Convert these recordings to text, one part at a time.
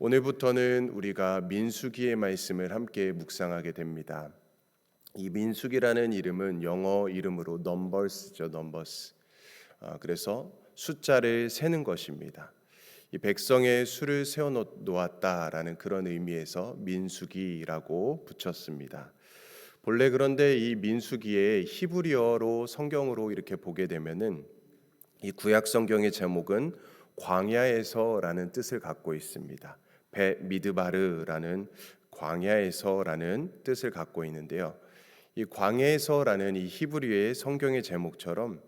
오늘부터는 우리가 민수기의 말씀을 함께 묵상하게 됩니다. 이 민수기라는 이름은 영어 이름으로 넘버스죠, 넘버스. 아, 그래서 숫자를 세는 것입니다. 이 백성의 수를 세워 놓았다라는 그런 의미에서 민수기라고 붙였습니다. 본래 그런데 이 민수기의 히브리어로 성경으로 이렇게 보게 되면은 이 구약 성경의 제목은 광야에서라는 뜻을 갖고 있습니다. 베 미드바르라는 광야에서라는 뜻을 갖고 있는데요. 이 광야에서라는 이 히브리어의 성경의 제목처럼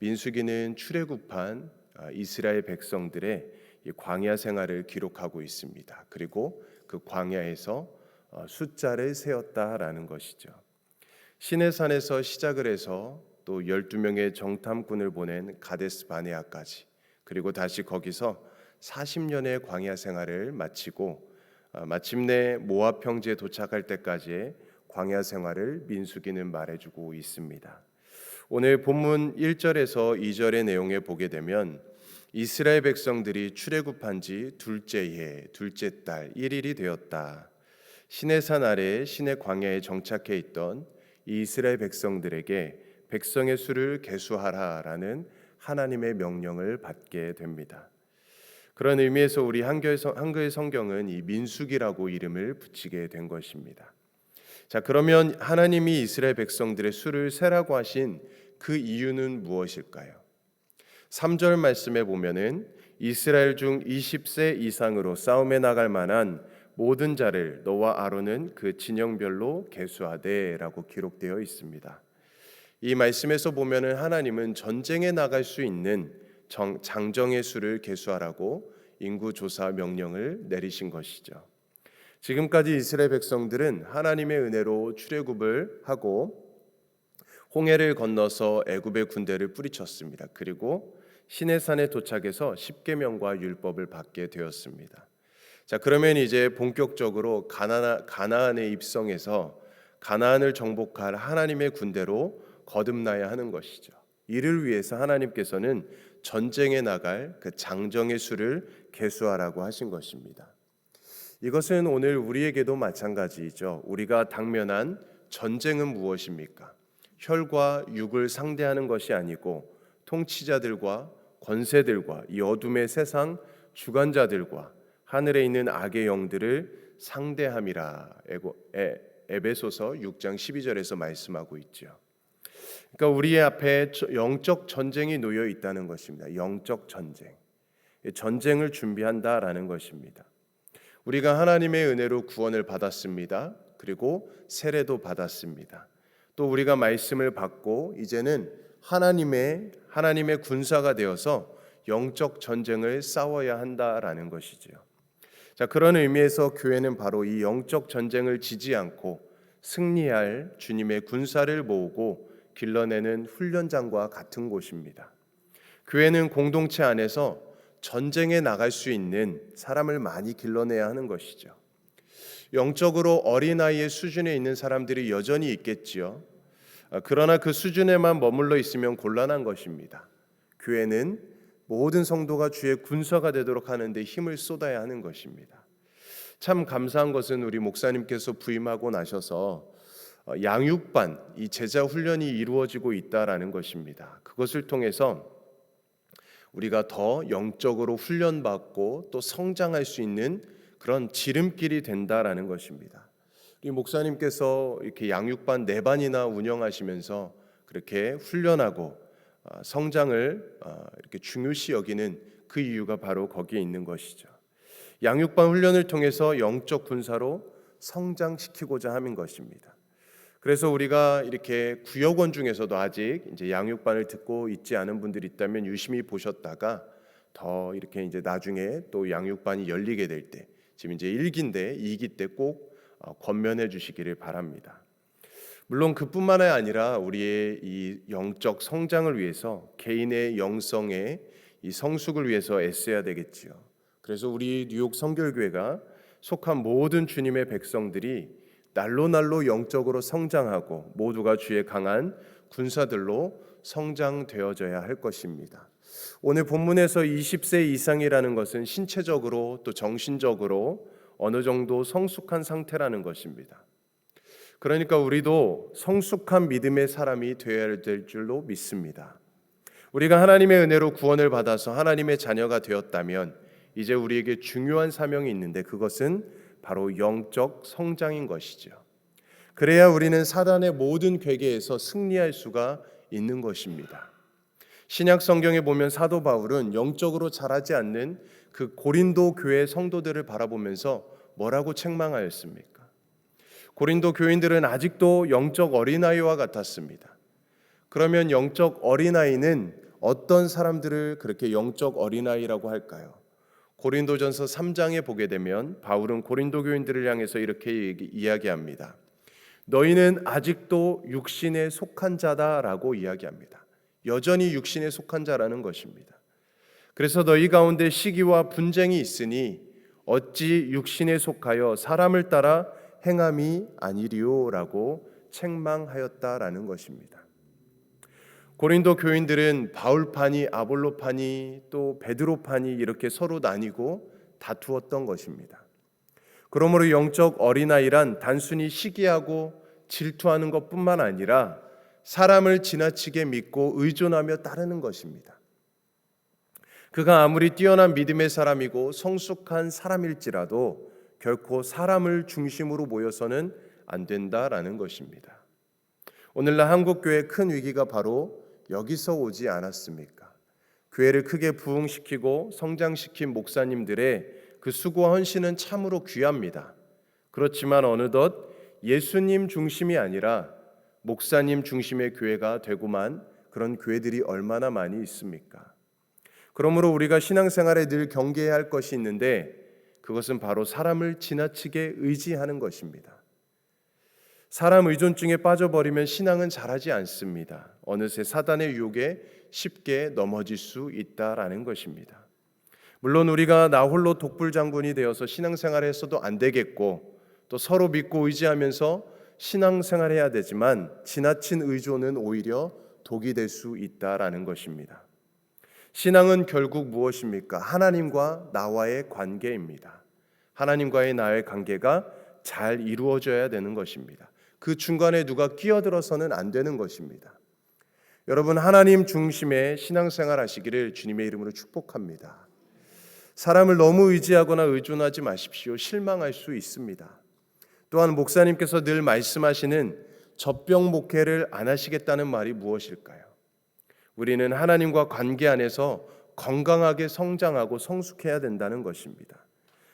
민수기는 출애굽한 아, 이스라엘 백성들의 이 광야 생활을 기록하고 있습니다. 그리고 그 광야에서 어, 숫자를 세웠다라는 것이죠. 시내산에서 시작을 해서 또 12명의 정탐꾼을 보낸 가데스 바네아까지 그리고 다시 거기서 40년의 광야 생활을 마치고 어, 마침내 모압 평지에 도착할 때까지의 광야 생활을 민수기는 말해주고 있습니다. 오늘 본문 1절에서 2절의 내용에 보게 되면 이스라엘 백성들이 출애굽한 지 둘째 해, 둘째 달 1일이 되었다. 시내산 아래 시내 광야에 정착해 있던 이 이스라엘 백성들에게 백성의 수를 계수하라라는 하나님의 명령을 받게 됩니다. 그런 의미에서 우리 한글, 성경은 이 민수기라고 이름을 붙이게 된 것입니다. 자, 그러면 하나님이 이스라엘 백성들의 수를 세라고 하신 그 이유는 무엇일까요? 3절 말씀에 보면은 이스라엘 중 20세 이상으로 싸움에 나갈 만한 모든 자를 너와 아론은 그 진영별로 계수하되라고 기록되어 있습니다. 이 말씀에서 보면은 하나님은 전쟁에 나갈 수 있는 정, 장정의 수를 계수하라고 인구 조사 명령을 내리신 것이죠. 지금까지 이스라엘 백성들은 하나님의 은혜로 출애굽을 하고 홍해를 건너서 애굽의 군대를 뿌리쳤습니다. 그리고 시내산에 도착해서 십계명과 율법을 받게 되었습니다. 자, 그러면 이제 본격적으로 가나, 가나안에 입성해서 가나안을 정복할 하나님의 군대로 거듭나야 하는 것이죠. 이를 위해서 하나님께서는 전쟁에 나갈 그 장정의 수를 계수하라고 하신 것입니다. 이것은 오늘 우리에게도 마찬가지이죠. 우리가 당면한 전쟁은 무엇입니까? 혈과 육을 상대하는 것이 아니고 통치자들과 권세들과 이 어둠의 세상 주관자들과 하늘에 있는 악의 영들을 상대함이라 에베소서 6장 12절에서 말씀하고 있죠. 그러니까 우리 앞에 영적 전쟁이 놓여 있다는 것입니다. 영적 전쟁. 전쟁을 준비한다라는 것입니다. 우리가 하나님의 은혜로 구원을 받았습니다. 그리고 세례도 받았습니다. 또 우리가 말씀을 받고 이제는 하나님의 하나님의 군사가 되어서 영적 전쟁을 싸워야 한다라는 것이지요. 자, 그런 의미에서 교회는 바로 이 영적 전쟁을 지지 않고 승리할 주님의 군사를 모으고 길러내는 훈련장과 같은 곳입니다. 교회는 공동체 안에서 전쟁에 나갈 수 있는 사람을 많이 길러내야 하는 것이죠. 영적으로 어린아이의 수준에 있는 사람들이 여전히 있겠지요. 아, 그러나 그 수준에만 머물러 있으면 곤란한 것입니다. 교회는 모든 성도가 주의 군사가 되도록 하는데 힘을 쏟아야 하는 것입니다. 참 감사한 것은 우리 목사님께서 부임하고 나셔서 어, 양육반 이 제자 훈련이 이루어지고 있다라는 것입니다. 그것을 통해서 우리가 더 영적으로 훈련받고 또 성장할 수 있는 그런 지름길이 된다라는 것입니다. 우리 목사님께서 이렇게 양육반 네 반이나 운영하시면서 그렇게 훈련하고 어, 성장을 어, 이렇게 중요시 여기는 그 이유가 바로 거기에 있는 것이죠. 양육반 훈련을 통해서 영적 군사로 성장시키고자 하는 것입니다. 그래서 우리가 이렇게 구역원 중에서도 아직 이제 양육반을 듣고 있지 않은 분들이 있다면 유심히 보셨다가 더 이렇게 이제 나중에 또 양육반이 열리게 될 때 지금 이제 1기인데 2기 때꼭 어, 권면해 주시기를 바랍니다. 물론 그뿐만 아니라 우리의 이 영적 성장을 위해서 개인의 영성의 이 성숙을 위해서 애써야 되겠지요. 그래서 우리 뉴욕 성결교회가 속한 모든 주님의 백성들이 날로 날로 영적으로 성장하고 모두가 주의 강한 군사들로 성장되어져야 할 것입니다. 오늘 본문에서 20세 이상이라는 것은 신체적으로 또 정신적으로 어느 정도 성숙한 상태라는 것입니다. 그러니까 우리도 성숙한 믿음의 사람이 되어야 될 줄로 믿습니다. 우리가 하나님의 은혜로 구원을 받아서 하나님의 자녀가 되었다면 이제 우리에게 중요한 사명이 있는데 그것은 바로 영적 성장인 것이죠. 그래야 우리는 사단의 모든 괴계에서 승리할 수가 있는 것입니다. 신약 성경에 보면 사도 바울은 영적으로 자라지 않는 그 고린도 교회 성도들을 바라보면서 뭐라고 책망하였습니까? 고린도 교인들은 아직도 영적 어린아이와 같았습니다. 그러면 영적 어린아이는 어떤 사람들을 그렇게 영적 어린아이라고 할까요? 고린도전서 3장에 보게 되면 바울은 고린도 교인들을 향해서 이렇게 이야기합니다. 너희는 아직도 육신에 속한 자다라고 이야기합니다. 여전히 육신에 속한 자라는 것입니다. 그래서 너희 가운데 시기와 분쟁이 있으니 어찌 육신에 속하여 사람을 따라 행함이 아니리오라고 책망하였다라는 것입니다. 고린도 교인들은 바울파니 아볼로파니 또 베드로파니 이렇게 서로 나뉘고 다투었던 것입니다. 그러므로 영적 어린아이란 단순히 시기하고 질투하는 것뿐만 아니라 사람을 지나치게 믿고 의존하며 따르는 것입니다. 그가 아무리 뛰어난 믿음의 사람이고 성숙한 사람일지라도 결코 사람을 중심으로 모여서는 안 된다라는 것입니다. 오늘날 한국 교회의 큰 위기가 바로 여기서 오지 않았습니까? 교회를 크게 부흥시키고 성장시킨 목사님들의 그 수고와 헌신은 참으로 귀합니다. 그렇지만 어느덧 예수님 중심이 아니라 목사님 중심의 교회가 되고만 그런 교회들이 얼마나 많이 있습니까? 그러므로 우리가 신앙생활에 늘 경계해야 할 것이 있는데 그것은 바로 사람을 지나치게 의지하는 것입니다. 사람 의존증에 빠져버리면 신앙은 자라지 않습니다. 어느새 사단의 유혹에 쉽게 넘어질 수 있다라는 것입니다. 물론 우리가 나 홀로 독불 장군이 되어서 신앙생활을 했어도 안 되겠고 또 서로 믿고 의지하면서 신앙생활 해야 되지만 지나친 의존은 오히려 독이 될 수 있다라는 것입니다. 신앙은 결국 무엇입니까? 하나님과 나와의 관계입니다. 하나님과의 나의 관계가 잘 이루어져야 되는 것입니다. 그 중간에 누가 끼어들어서는 안 되는 것입니다. 여러분 하나님 중심의 신앙생활 하시기를 주님의 이름으로 축복합니다. 사람을 너무 의지하거나 의존하지 마십시오. 실망할 수 있습니다. 또한 목사님께서 늘 말씀하시는 젖병 목회를 안 하시겠다는 말이 무엇일까요? 우리는 하나님과 관계 안에서 건강하게 성장하고 성숙해야 된다는 것입니다.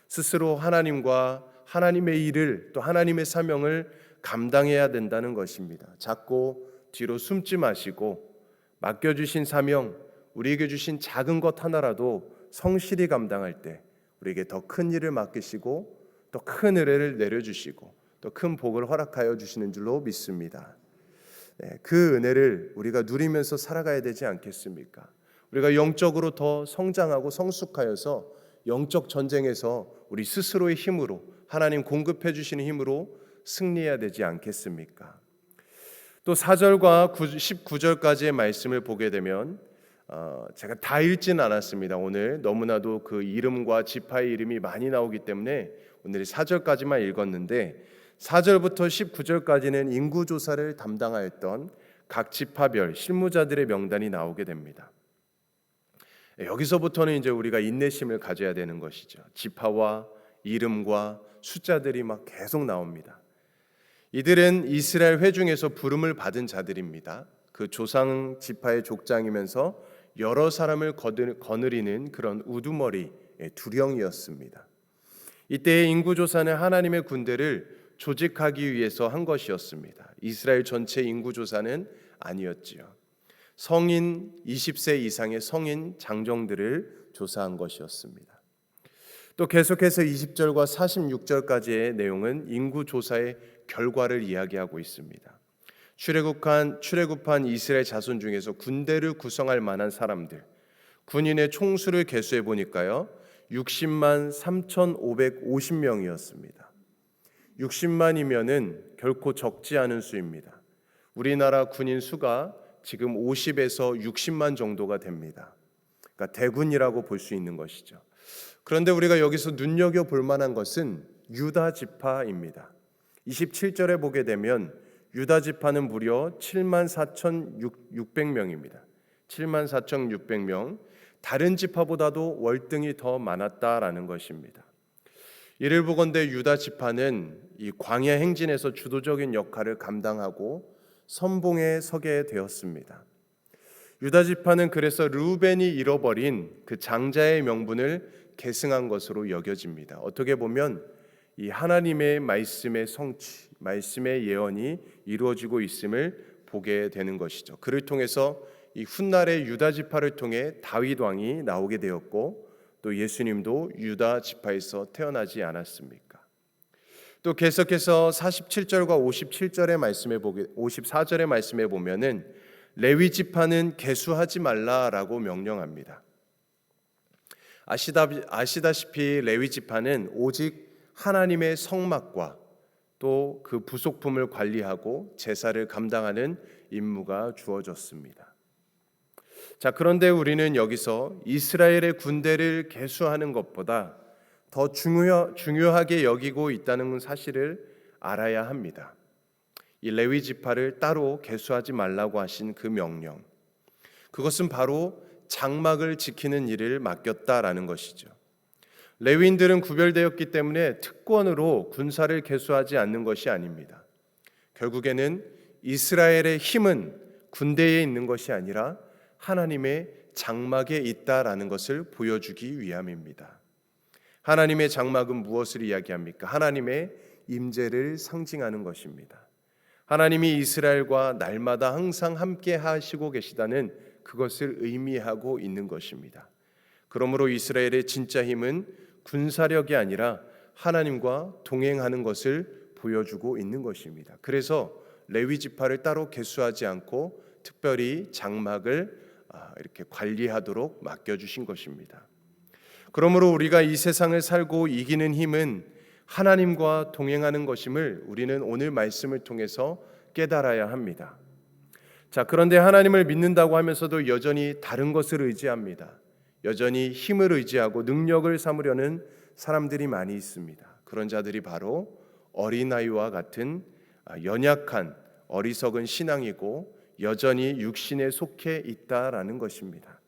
스스로 하나님과 하나님의 일을 또 하나님의 사명을 감당해야 된다는 것입니다. 자꾸 뒤로 숨지 마시고 맡겨주신 사명, 우리에게 주신 작은 것 하나라도 성실히 감당할 때 우리에게 더 큰 일을 맡기시고 또 큰 은혜를 내려주시고 또 큰 복을 허락하여 주시는 줄로 믿습니다. 네, 그 은혜를 우리가 누리면서 살아가야 되지 않겠습니까? 우리가 영적으로 더 성장하고 성숙하여서 영적 전쟁에서 우리 스스로의 힘으로 하나님 공급해 주시는 힘으로 승리해야 되지 않겠습니까? 또 4절과 19절까지의 말씀을 보게 되면 어, 제가 다 읽지는 않았습니다. 오늘 너무나도 그 이름과 지파의 이름이 많이 나오기 때문에 오늘 4절까지만 읽었는데 4절부터 19절까지는 인구 조사를 담당하였던 각 지파별 실무자들의 명단이 나오게 됩니다. 여기서부터는 이제 우리가 인내심을 가져야 되는 것이죠. 지파와 이름과 숫자들이 막 계속 나옵니다. 이들은 이스라엘 회중에서 부름을 받은 자들입니다. 그 조상 지파의 족장이면서 여러 사람을 거느리는 그런 우두머리 두령이었습니다. 이때의 인구 조사는 하나님의 군대를 조직하기 위해서 한 것이었습니다. 이스라엘 전체 인구 조사는 아니었지요. 성인 20세 이상의 성인 장정들을 조사한 것이었습니다. 또 계속해서 20절과 46절까지의 내용은 인구 조사의 결과를 이야기하고 있습니다. 출애굽한 출애굽한 이스라엘 자손 중에서 군대를 구성할 만한 사람들 군인의 총수를 계수해 보니까요. 60만 3,550명이었습니다. 60만이면은 결코 적지 않은 수입니다. 우리나라 군인 수가 지금 50에서 60만 정도가 됩니다. 그러니까 대군이라고 볼 수 있는 것이죠. 그런데 우리가 여기서 눈여겨 볼 만한 것은 유다 지파입니다. 27절에 보게 되면 유다 지파는 무려 7만 4,600명입니다. 7만 4,600명. 다른 지파보다도 월등히 더 많았다라는 것입니다. 이를 보건대 유다 지파는 이 광야 행진에서 주도적인 역할을 감당하고 선봉에 서게 되었습니다. 유다 지파는 그래서 루벤이 잃어버린 그 장자의 명분을 계승한 것으로 여겨집니다. 어떻게 보면 이 하나님의 말씀의 성취, 말씀의 예언이 이루어지고 있음을 보게 되는 것이죠. 그를 통해서 이 훗날의 유다 지파를 통해 다윗 왕이 나오게 되었고 또 예수님도 유다 지파에서 태어나지 않았습니까? 또 계속해서 47절과 57절의 말씀에 보게 54절의 말씀에 보면은 레위 지파는 개수하지 말라라고 명령합니다. 아시다 아시다시피 레위 지파는 오직 하나님의 성막과 또 그 부속품을 관리하고 제사를 감당하는 임무가 주어졌습니다. 자, 그런데 우리는 여기서 이스라엘의 군대를 개수하는 것보다 더 중요, 중요하게 여기고 있다는 사실을 알아야 합니다. 이 레위 지파를 따로 개수하지 말라고 하신 그 명령. 그것은 바로 장막을 지키는 일을 맡겼다라는 것이죠. 레위인들은 구별되었기 때문에 특권으로 군사를 개수하지 않는 것이 아닙니다. 결국에는 이스라엘의 힘은 군대에 있는 것이 아니라 하나님의 장막에 있다라는 것을 보여주기 위함입니다. 하나님의 장막은 무엇을 이야기합니까? 하나님의 임재를 상징하는 것입니다. 하나님이 이스라엘과 날마다 항상 함께 하시고 계시다는 그것을 의미하고 있는 것입니다. 그러므로 이스라엘의 진짜 힘은 군사력이 아니라 하나님과 동행하는 것을 보여주고 있는 것입니다. 그래서 레위 지파를 따로 개수하지 않고 특별히 장막을 아, 이렇게 관리하도록 맡겨 주신 것입니다. 그러므로 우리가 이 세상을 살고 이기는 힘은 하나님과 동행하는 것임을 우리는 오늘 말씀을 통해서 깨달아야 합니다. 자, 그런데 하나님을 믿는다고 하면서도 여전히 다른 것을 의지합니다. 여전히 힘을 의지하고 능력을 삼으려는 사람들이 많이 있습니다. 그런 자들이 바로 어린아이와 같은 아, 연약한 어리석은 신앙이고 여전히 육신에 속해 있다라는 것입니다.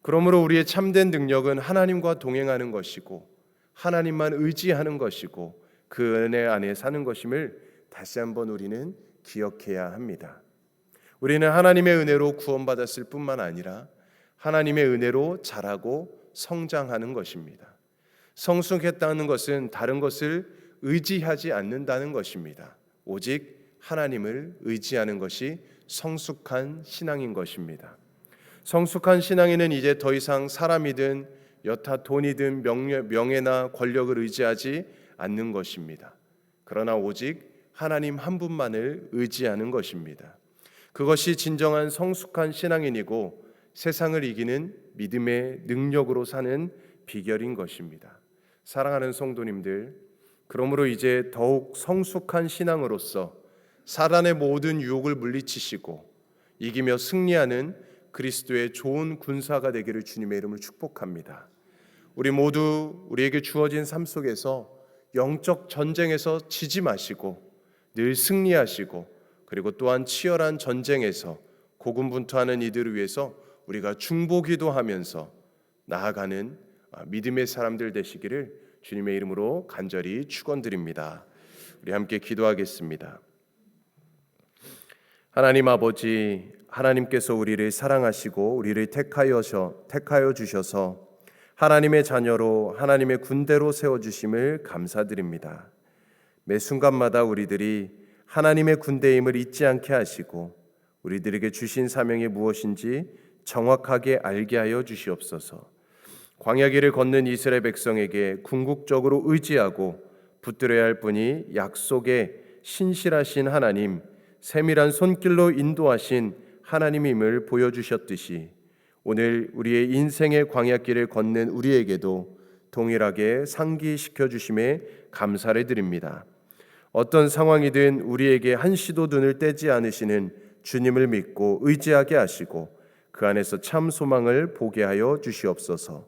그러므로 우리의 참된 능력은 하나님과 동행하는 것이고 하나님만 의지하는 것이고 그 은혜 안에 사는 것임을 다시 한번 우리는 기억해야 합니다. 우리는 하나님의 은혜로 구원받았을 뿐만 아니라 하나님의 은혜로 자라고 성장하는 것입니다. 성숙했다는 것은 다른 것을 의지하지 않는다는 것입니다. 오직 하나님을 의지하는 것이 성숙한 신앙인 것입니다. 성숙한 신앙인은 이제 더 이상 사람이든 여타 돈이든 명예, 나 권력을 의지하지 않는 것입니다. 그러나 오직 하나님 한 분만을 의지하는 것입니다. 그것이 진정한 성숙한 신앙인이고 세상을 이기는 믿음의 능력으로 사는 비결인 것입니다. 사랑하는 성도님들, 그러므로 이제 더욱 성숙한 신앙으로서 사단의 모든 유혹을 물리치시고 이기며 승리하는 그리스도의 좋은 군사가 되기를 주님의 이름을 축복합니다. 우리 모두 우리에게 주어진 삶 속에서 영적 전쟁에서 지지 마시고 늘 승리하시고 그리고 또한 치열한 전쟁에서 고군분투하는 이들을 위해서 우리가 중보기도 하면서 나아가는 믿음의 사람들 되시기를 주님의 이름으로 간절히 축원드립니다. 우리 함께 기도하겠습니다. 하나님 아버지 하나님께서 우리를 사랑하시고 우리를 택하여서 택하여 주셔서 하나님의 자녀로 하나님의 군대로 세워 주심을 감사드립니다. 매 순간마다 우리들이 하나님의 군대임을 잊지 않게 하시고 우리들에게 주신 사명이 무엇인지 정확하게 알게 하여 주시옵소서. 광야길을 걷는 이스라엘 백성에게 궁극적으로 의지하고 붙들어야 할 분이 약속의 신실하신 하나님, 세밀한 손길로 인도하신 하나님임을 보여주셨듯이 오늘 우리의 인생의 광야길을 걷는 우리에게도 동일하게 상기시켜 주심에 감사를 드립니다. 어떤 상황이든 우리에게 한시도 눈을 떼지 않으시는 주님을 믿고 의지하게 하시고 그 그 안에서 참 소망을 보게 하여 주시옵소서.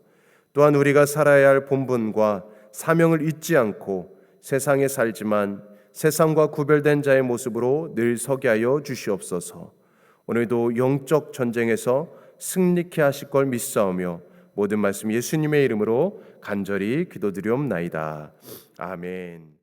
또한 우리가 살아야 할 본분과 사명을 잊지 않고 세상에 살지만 세상과 구별된 자의 모습으로 늘 서게 하여 주시옵소서. 오늘도 영적 전쟁에서 승리케 하실 걸 믿사오며 모든 말씀 예수님의 이름으로 간절히 기도드리옵나이다. 아멘.